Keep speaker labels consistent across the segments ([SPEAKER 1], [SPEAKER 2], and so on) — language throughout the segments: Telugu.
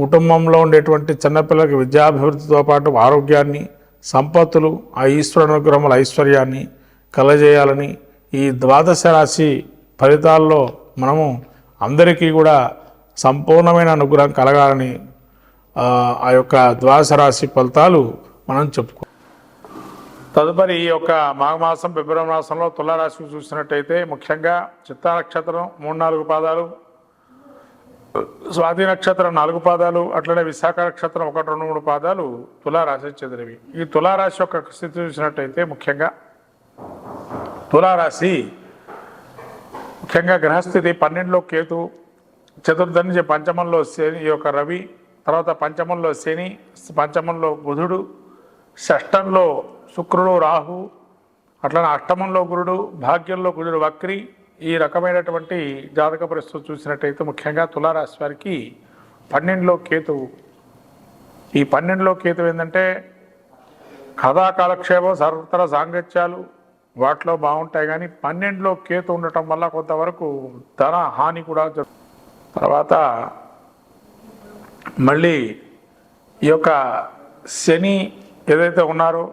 [SPEAKER 1] కుటుంబంలో ఉండేటువంటి చిన్నపిల్లలకి విద్యాభివృద్ధితో పాటు ఆరోగ్యాన్ని సంపత్తులు ఆ ఈశ్వర అనుగ్రహముల ఐశ్వర్యాన్ని కలజేయాలని ఈ ద్వాదశ రాశి ఫలితాల్లో మనము అందరికీ కూడా సంపూర్ణమైన అనుగ్రహం కలగాలని ఆ, యొక్క ద్వాదశ రాశి ఫలితాలు మనం చెప్పుకో తదుపరి ఈ యొక్క మాఘమాసం ఫిబ్రవరి మాసంలో తులారాశికి చూసినట్టయితే ముఖ్యంగా చిత్తా నక్షత్రం మూడు నాలుగు పాదాలు స్వాతి నక్షత్రం నాలుగు పాదాలు అట్లనే విశాఖ నక్షత్రం ఒకటి రెండు మూడు పాదాలు తులారాశి చెందినవి. ఈ తులారాశి యొక్క స్థితి చూసినట్టయితే ముఖ్యంగా తులారాశి ముఖ్యంగా గ్రహస్థితి పన్నెండులో కేతు చతుర్థ నుంచి పంచమంలో శని ఈ యొక్క రవి తర్వాత పంచమంలో శని పంచమంలో బుధుడు షష్టంలో శుక్రుడు రాహు అట్లనే అష్టమంలో గురుడు భాగ్యంలో గురుడు వక్రి ఈ రకమైనటువంటి జాతక పరిస్థితులు చూసినట్టయితే ముఖ్యంగా తులారాశి వారికి పన్నెండులో కేతువు ఈ పన్నెండులో కేతు ఏంటంటే కథాకాలక్షేపం సర్వతర సాంగత్యాలు వాటిలో బాగుంటాయి కానీ పన్నెండులో కేతు ఉండటం వల్ల కొంతవరకు ధన హాని కూడా జరుగుతుంది తర్వాత మళ్ళీ ఈ యొక్క శని ఏదైతే ఉన్నారో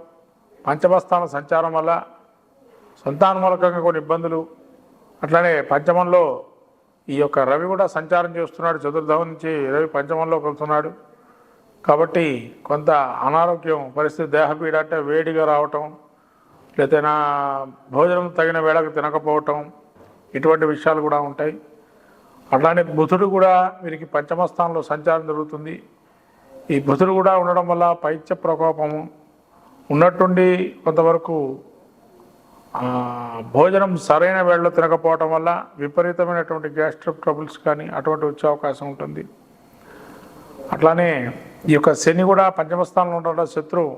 [SPEAKER 1] పంచమస్థాన సంచారం వల్ల సంతాన మూలకంగా కొన్ని ఇబ్బందులు అట్లానే పంచమంలో ఈ యొక్క రవి కూడా సంచారం చేస్తున్నాడు. చతుర్థం నుంచి రవి పంచమంలోకి వెళ్తున్నాడు కాబట్టి కొంత అనారోగ్యం పరిస్థితి దేహపీడ అంటే వేడిగా రావటం లేదా నా భోజనం తగిన వేళకు తినకపోవటం ఇటువంటి విషయాలు కూడా ఉంటాయి. అట్లానే బుధుడు కూడా వీరికి పంచమ స్థానంలో సంచారం జరుగుతుంది. ఈ బుధుడు కూడా ఉండడం వల్ల పైత్య ప్రకోపము ఉన్నట్టుండి కొంతవరకు భోజనం సరైన వేళలో తినకపోవటం వల్ల విపరీతమైనటువంటి గ్యాస్ట్రిక్ ట్రబుల్స్ కానీ అటువంటి వచ్చే అవకాశం ఉంటుంది. అట్లానే ఈ యొక్క శని కూడా పంచమ స్థానంలో ఉండడం శత్రువు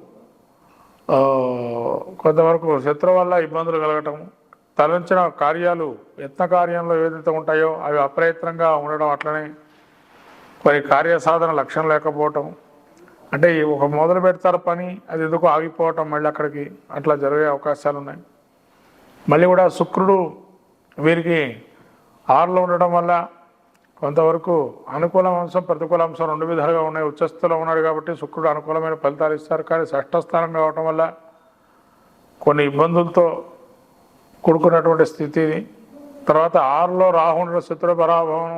[SPEAKER 1] కొంతవరకు శత్రువు వల్ల ఇబ్బందులు కలగటం తలంచిన కార్యాలు యత్న కార్యంలో ఏదైతే ఉంటాయో అవి అప్రయత్నంగా ఉండడం అట్లనే కొన్ని కార్యసాధన లక్ష్యం లేకపోవటం. అంటే ఒక మొదలు పెడతారు పని అది ఎందుకు ఆగిపోవటం మళ్ళీ అక్కడికి అట్లా జరిగే అవకాశాలు ఉన్నాయి మళ్ళీ కూడా శుక్రుడు వీరికి ఆరులో ఉండడం వల్ల కొంతవరకు అనుకూల అంశం ప్రతికూల అంశం రెండు విధాలుగా ఉన్నాయి. ఉచ్చస్థితిలో ఉన్నాడు కాబట్టి శుక్రుడు అనుకూలమైన ఫలితాలు ఇస్తారు. కానీ షష్ఠ స్థానం కావటం వల్ల కొన్ని ఇబ్బందులతో కూడుకున్నటువంటి స్థితి తర్వాత ఆరులో రాహుండ శత్రు పరాభవం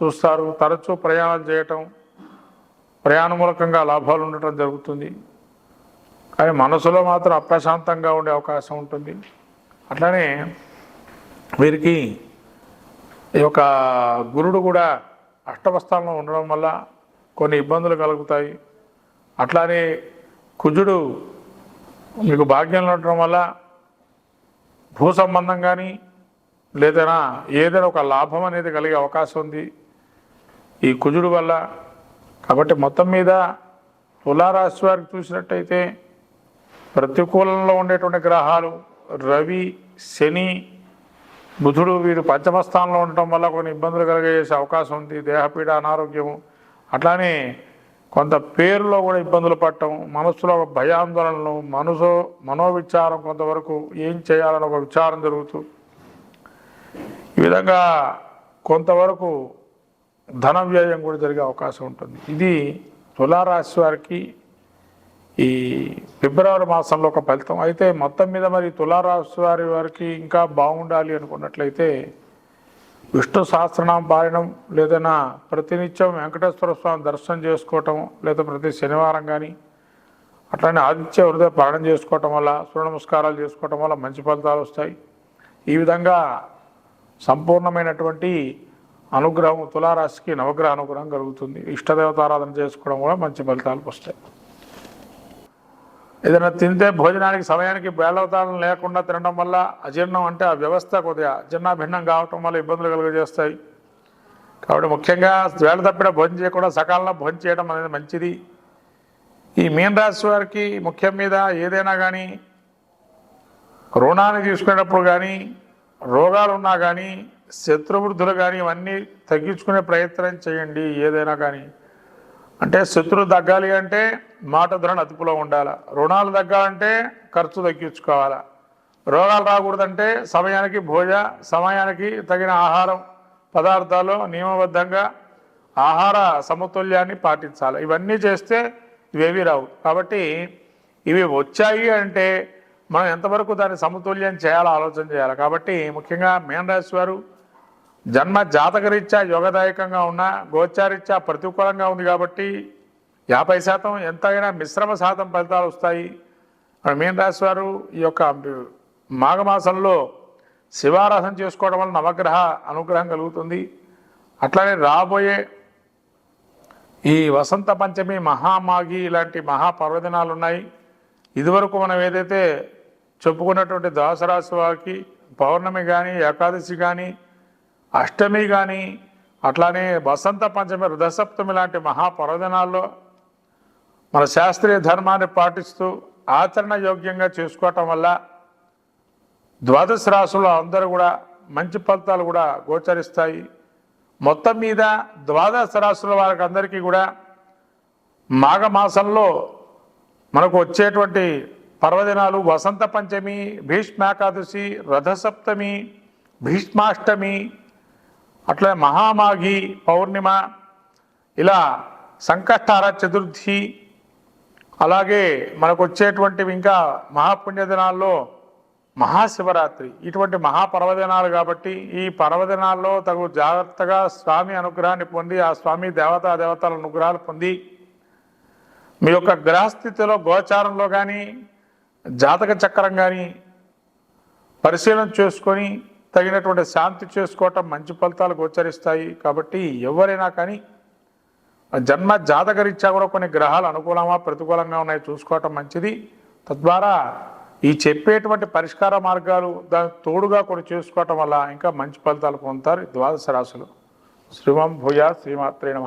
[SPEAKER 1] చూస్తారు. తరచూ ప్రయాణం చేయటం ప్రయాణ మూలకంగా లాభాలు ఉండటం జరుగుతుంది. కానీ మనసులో మాత్రం అప్రశాంతంగా ఉండే అవకాశం ఉంటుంది. అట్లానే వీరికి ఈ యొక్క గురుడు కూడా అష్టమస్థానంలో ఉండడం వల్ల కొన్ని ఇబ్బందులు కలుగుతాయి. అట్లానే కుజుడు మీకు భాగ్యంలో ఉండడం వల్ల భూ సంబంధం కానీ లేదైనా ఏదైనా ఒక లాభం అనేది కలిగే అవకాశం ఉంది. ఈ కుజుడు వల్ల కాబట్టి మొత్తం మీద తులారాశి వారికి చూసినట్టయితే ప్రతికూలంలో ఉండేటువంటి గ్రహాలు రవి శని బుధుడు వీరు పంచమ స్థానంలో ఉండటం వల్ల కొన్ని ఇబ్బందులు కలిగేసే అవకాశం ఉంది. దేహపీడ అనారోగ్యము. అట్లానే కొంత పేరులో కూడా ఇబ్బందులు పడటం మనసులో ఒక భయాందోళనలు మనసు మనోవిచారం కొంతవరకు ఏం చేయాలని ఒక విచారం జరుగుతూ. ఈ విధంగా కొంతవరకు ధన వ్యయం కూడా జరిగే అవకాశం ఉంటుంది. ఇది తులారాశి వారికి ఈ ఫిబ్రవరి మాసంలో ఒక ఫలితం. అయితే మొత్తం మీద మరి తులారాశి వారి వారికి ఇంకా బాగుండాలి అనుకున్నట్లయితే విష్ణు సహస్రనామం పారాయణం లేదన్నా ప్రతినిత్యం వెంకటేశ్వర స్వామి దర్శనం చేసుకోవటం లేదా ప్రతి శనివారం కానీ అట్లానే ఆదిత్య హృదయ పాలన చేసుకోవటం వల్ల సూర్య నమస్కారాలు చేసుకోవటం వల్ల మంచి ఫలితాలు వస్తాయి. ఈ విధంగా సంపూర్ణమైనటువంటి అనుగ్రహం తులారాశికి నవగ్రహ అనుగ్రహం కలుగుతుంది. ఇష్టదేవతారాధన చేసుకోవడం కూడా మంచి ఫలితాలు వస్తాయి. ఏదైనా తింటే భోజనానికి సమయానికి బేలవతారం లేకుండా తినడం వల్ల అజీర్ణం అంటే ఆ వ్యవస్థ కొద్దిగా భిన్నం కావటం వల్ల ఇబ్బందులు కలుగజేస్తాయి. కాబట్టి ముఖ్యంగా వేళ తప్పిన భోజనం చేయకుండా సకాలంలో భోజనం చేయడం అనేది మంచిది. ఈ మీన రాశి వారికి ముఖ్యం మీద ఏదైనా కానీ రుణాన్ని తీసుకునేటప్పుడు కానీ రోగాలు ఉన్నా కానీ శత్రువృద్ధులు కానీ ఇవన్నీ తగ్గించుకునే ప్రయత్నం చేయండి. ఏదైనా కానీ అంటే శత్రువు తగ్గాలి అంటే మాట ధరణ అదుపులో ఉండాలి? రుణాలు తగ్గాలంటే ఖర్చు తగ్గించుకోవాలా? రోగాలు రాకూడదంటే సమయానికి భోజ సమయానికి తగిన ఆహారం పదార్థాలు నియమబద్ధంగా ఆహార సమతుల్యాన్ని పాటించాలి. ఇవన్నీ చేస్తే ఇవేవి రావు. కాబట్టి ఇవి వచ్చాయి అంటే మనం ఎంతవరకు దాన్ని సమతుల్యం చేయాలో ఆలోచన చేయాలి. కాబట్టి ముఖ్యంగా మేనరాశి వారు జన్మ జాతకరీత్యా యోగదాయకంగా ఉన్న గోచారీత్యా ప్రతికూలంగా ఉంది కాబట్టి యాభై శాతం ఎంతైనా మిశ్రమ శాతం ఫలితాలు వస్తాయి. మరి మీన రాశి వారు ఈ యొక్క మాఘమాసంలో శివారాధన చేసుకోవడం వల్ల నవగ్రహ అనుగ్రహం కలుగుతుంది. అట్లానే రాబోయే ఈ వసంత పంచమి మహామాగి ఇలాంటి మహాపర్వదినాలు ఉన్నాయి. ఇదివరకు మనం ఏదైతే చెప్పుకున్నటువంటి ద్వాసరాశి వారికి పౌర్ణమి కానీ ఏకాదశి కానీ అష్టమి కానీ అట్లానే వసంత పంచమి రథసప్తమి లాంటి మహాపర్వదినాల్లో మన శాస్త్రీయ ధర్మాన్ని పాటిస్తూ ఆచరణ యోగ్యంగా చేసుకోవటం వల్ల ద్వాదశ రాశుల్లో అందరూ కూడా మంచి ఫలితాలు కూడా గోచరిస్తాయి. మొత్తం మీద ద్వాదశ రాశుల వారికి అందరికీ కూడా మాఘమాసంలో మనకు వచ్చేటువంటి పర్వదినాలు వసంత పంచమి భీష్మాకాదశి రథసప్తమి భీష్మాష్టమి అట్లా మహామాఘి పౌర్ణిమ ఇలా సంకష్టార చతుర్థి అలాగే మనకు వచ్చేటువంటివి ఇంకా మహాపుణ్యదినాల్లో మహాశివరాత్రి. ఇటువంటి మహాపర్వదినాలు కాబట్టి ఈ పర్వదినాల్లో తగు జాగ్రత్తగా స్వామి అనుగ్రహాన్ని పొంది ఆ స్వామి దేవతా దేవతల అనుగ్రహాలు పొంది మీ యొక్క గ్రహస్థితిలో గోచారంలో కానీ జాతక చక్రం కానీ పరిశీలన చేసుకొని తగినటువంటి శాంతి చేసుకోవటం మంచి ఫలితాలు గోచరిస్తాయి. కాబట్టి ఎవరైనా కానీ జన్మ జాతకరీత్యా కూడా కొన్ని గ్రహాలు అనుకూలమా ప్రతికూలంగా ఉన్నాయి చూసుకోవటం మంచిది. తద్వారా ఈ చెప్పేటువంటి పరిష్కార మార్గాలు దానికి తోడుగా కూడా చేసుకోవటం వల్ల ఇంకా మంచి ఫలితాలు పొందుతారు. ద్వాదశ రాశులు. శ్రీమం భూయా శ్రీమాత్రే నమ.